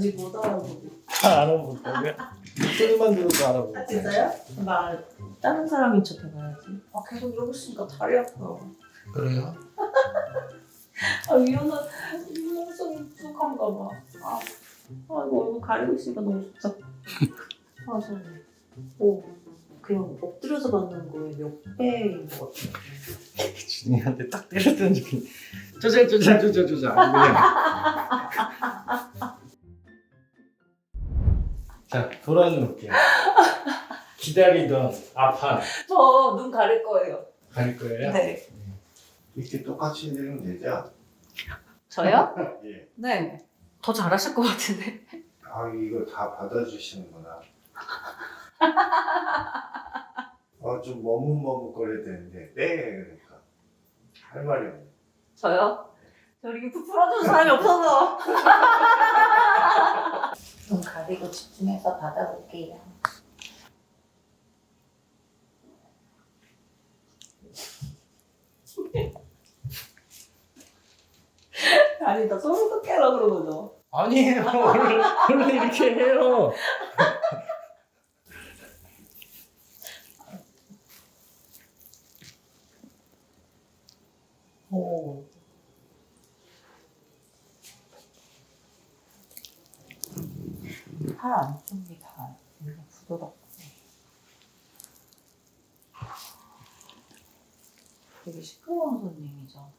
아직 못 알아보고. 다 알아볼 거고요. 소리만 들어도 알아볼 아. 진짜요? 나 다른 사람인 척 해봐야지. 아 계속 이러고 있으니까 다리 아파. 그래요? 아 유연한 유연성이 부족한가 봐. 아, 아 이거 얼굴 가리고 있으니까 너무 좋다. 아 저는 오 그냥 엎드려서 받는 거에 몇 배인 것 같아요. 준이한테 딱 때렸던 적이 쪼잘 쪼잘 쪼잘 쪼잘 아주 그냥 자 돌아놓을게요 기다리던 아판 저눈 가릴 거예요. 갈 거예요? 네. 이렇게 똑같이 해드리면 되죠? 저요? 예. 네. 더 잘하실 것 같은데. 아 이거 다 받아주시는구나. 아 좀 머뭇머뭇거려야 되는데 네 그러니까 할 말이 없네. 저요? 저 이렇게 부풀어주는 사람이 없어서. 눈 가리고 집중해서 받아볼게요. 아니 나 소름 돋게라 그런 거죠. 아니에요 원래, 원래 이렇게 해요 오. 팔 안쪽이 다 이렇게 부드럽고 되게 시끄러운 손님이죠.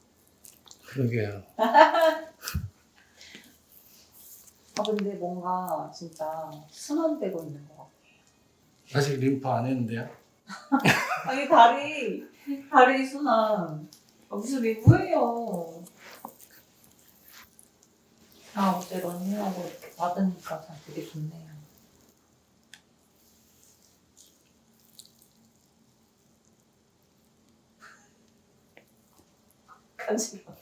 그러게요 아 근데 뭔가 진짜 순환되고 있는 것 같아요. 아직 림프 안 했는데요? 아니 다리 다리 순환 아, 무슨 리브예요? 아 어제 런닝하고 받으니까 참 되게 좋네요. 간지러.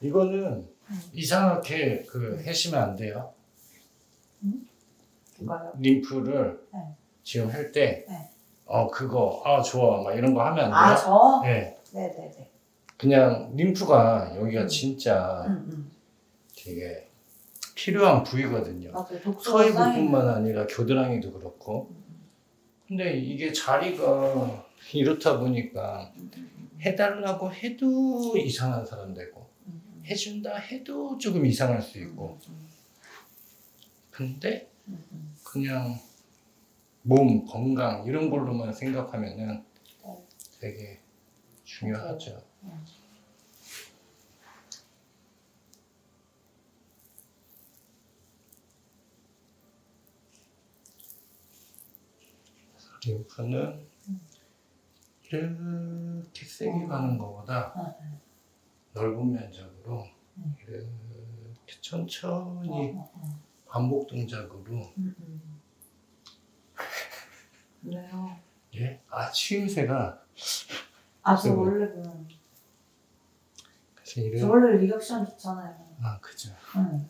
이거는 이상하게 그 해시면 안 돼요 누가요? 림프를 네. 지금 할때 네. 어 그거 아 좋아 막 이런 거 하면 안 돼요? 아 저? 네 네네네. 그냥 림프가 여기가 음. 진짜 응, 응. 되게 필요한 부위거든요. 맞아요. 독소가 쌓이는. 부분만 아니라 겨드랑이도 그렇고. 근데 이게 자리가 이렇다 보니까 해달라고 해도 이상한 사람 되고 음, 해준다 해도 조금 이상할 수 있고 근데 음, 음. 그냥 몸 건강 이런 걸로만 생각하면은 어. 되게 중요하죠. 음. 림프는 음. 이렇게 세게 어. 가는 것보다 어, 어, 넓은 면적으로 음. 이렇게 천천히. 반복 동작으로 음, 음. 왜요? 예? 아 치임새가 아, 저 그리고- 원래 그, 그래서 저 이런 원래 리액션 좋잖아요. 아 그죠 응.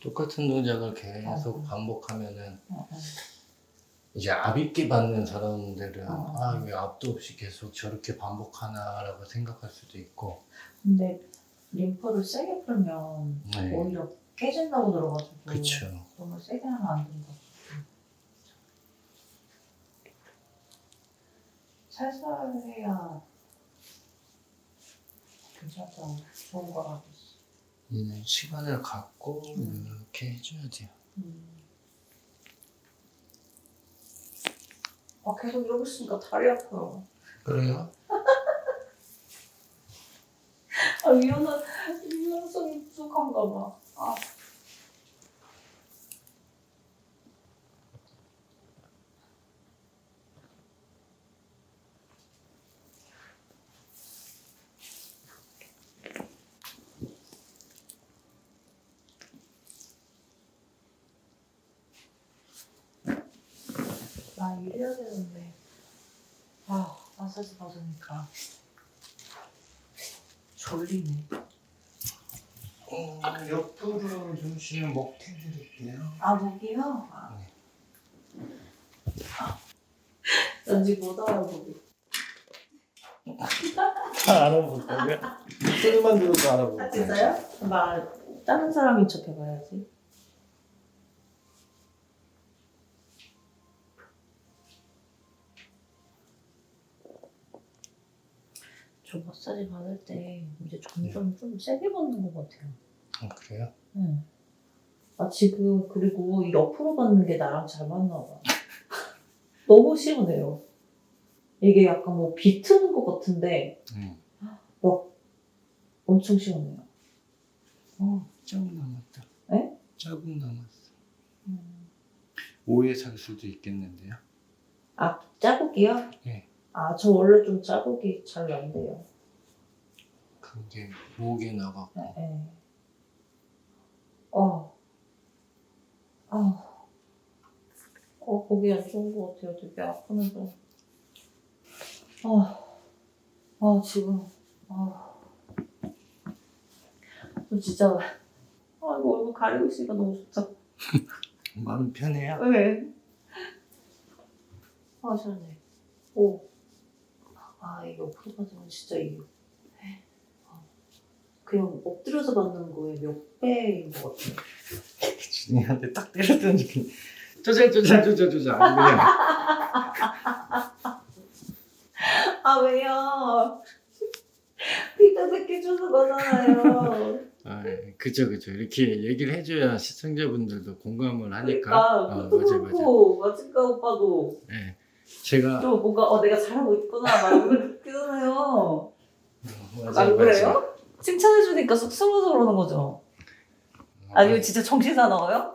똑같은 동작을 계속 어. 반복하면은 어, 어. 이제 앞입기 받는 사람들은 어. 아왜 앞도 없이 계속 저렇게 반복하나라고 생각할 수도 있고 근데 림프를 세게 풀면 네. 오히려 깨진다고 들어가지고 그쵸 너무 세게 하면 안 된다. 살살 해야 괜찮다. 좋은 거라고. 얘는 시간을 갖고 음. 이렇게 해줘야 돼요 음. 아 계속 이러고 있으니까 다리 아파요. 그래요? 아 유연한 유연성이 부족한가 봐. 아. 나 일해야 되는데. 아, 마사지 받으니까 졸리네. 어, 옆으로 주시면 먹태 드릴게요. 아 목이요? 아. 네. 난 지금 못 알아보고. 알아볼까요? 소리만 들어도 알아볼까요? 아 진짜요? 말 다른 사람인 척 해봐야지. 저 마사지 받을 때 이제 점점 좀 세게 받는 것 같아요. 어, 그래요? 응. 아 지금 그리고 이 옆으로 받는 게 나랑 잘 맞나 봐. 너무 시원해요. 이게 약간 뭐 비트는 것 같은데 응. 엄청 시원해요. 어. 조금 남았다. 에? 조금 남았어. 음. 오해 살 수도 있겠는데요. 아 짜국이요? 네. 아 저 원래 좀 짜국이 잘안 돼요. 그게 목에 나가고. 네. 네. 어. 아. 어 거기 안 좋은 것 같아요. 되게 아프면서. 아. 아 지금. 아. 저 진짜. 아 이거 얼굴 가리고 있으니까 너무 좋다. 마음 편해요? 왜? 아, 시원해. 오. 아, 이게 옆으로 받으면 진짜 이게. 아, 그냥 엎드려서 받는 거에 몇 배인 것 같아요. 준이한테 딱 때렸더니 그냥 쪼잘 쪼잘 쪼잘 쪼잘 그냥 아, 왜요? 피자 새끼 주는 거잖아요. 아, 그죠 그죠 이렇게 얘기를 해줘야 시청자분들도 공감을 하니까 그러니까, 어, 그것도 맞아 맞아 그렇고, 마치카 오빠도 네. 제가 좀 뭔가, 어, 내가 잘하고 있구나, 막 이걸 느끼잖아요. 어, 안 맞아. 그래요? 칭찬해주니까 쑥스러워서 그러는 거죠? 어, 아니면 진짜 정신 사나워요?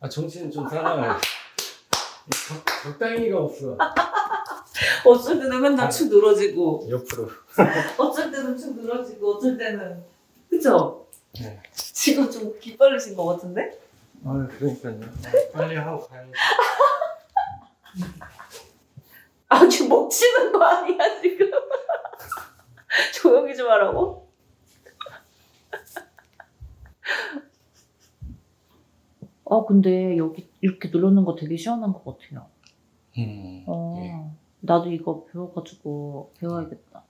아 정신 좀 사나워요 적- 적당히가 없어 어쩔 때는 맨날 축 늘어지고 옆으로 어쩔 때는 축 늘어지고 어쩔 때는 그쵸? 네. 지금 좀 기빨리신 것 같은데? 아 그러니까요 빨리 하고 가야지 아 지금 먹치는 거 아니야 지금? 조용히 좀 하라고? 아 근데 여기 이렇게 누르는 거 되게 시원한 것 같아요 음, 어, 예. 나도 이거 배워가지고 배워야겠다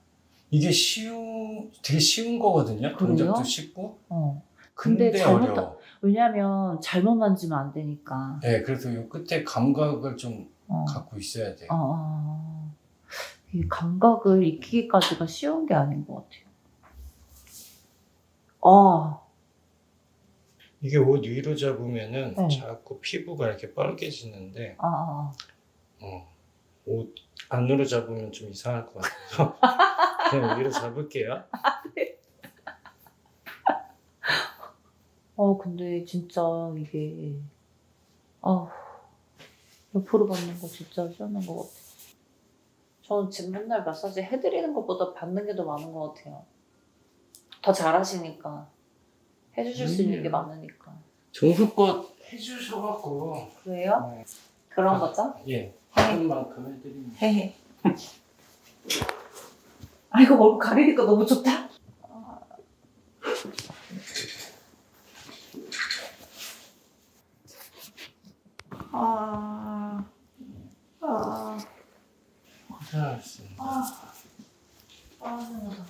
이게 쉬운 되게 쉬운 거거든요 그래요? 동작도 쉽고 어. 근데 근데 잘못 어려워 왜냐면 잘못 만지면 안 되니까 네 그래서 이 끝에 감각을 좀 어. 갖고 있어야 돼요 아, 아, 이 감각을 익히기까지가 쉬운 게 아닌 것 같아요. 아, 이게 옷 위로 잡으면은 네. 자꾸 피부가 이렇게 빨개지는데 아, 아, 어, 옷 안으로 잡으면 좀 이상할 것 같아서 그냥 위로 잡을게요. 어, 근데 진짜 이게, 아, 옆으로 받는 거 진짜 시원한 것 같아요. 저는 지금 맨날 마사지 해드리는 것보다 받는 게 더 많은 것 같아요. 더 잘하시니까. 해주실 수 있는 게 음. 많으니까. 정수껏 해주셔갖고 그래요? 네. 그런 거죠? 예 하는 만큼 해드립니다. 헤헤. 아 이거 얼굴 가리니까 너무 좋다. 아, 아, 고생하셨습니다. 아, 아, 생각나.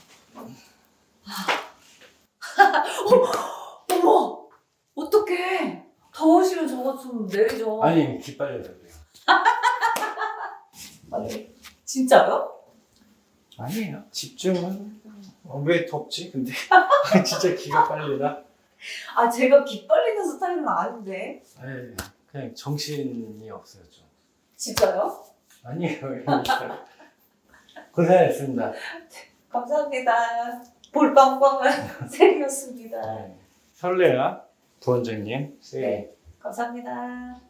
어, 어머, 어떡해. 더우시면 저거 좀 내리죠. 아니 기빨려야 돼요. 아니, 진짜요? 아니에요. 집중은 어, 왜 덥지? 근데 진짜 기가 빨리나? 아, 제가 기빨리는 스타일은 아닌데. 아니, 그냥 정신이 없어요 좀. 진짜요? 아니에요. 고생하셨습니다. 감사합니다. 볼빵빵한 셀이었습니다. 네. 설레야 부원장님. 네. 네. 감사합니다.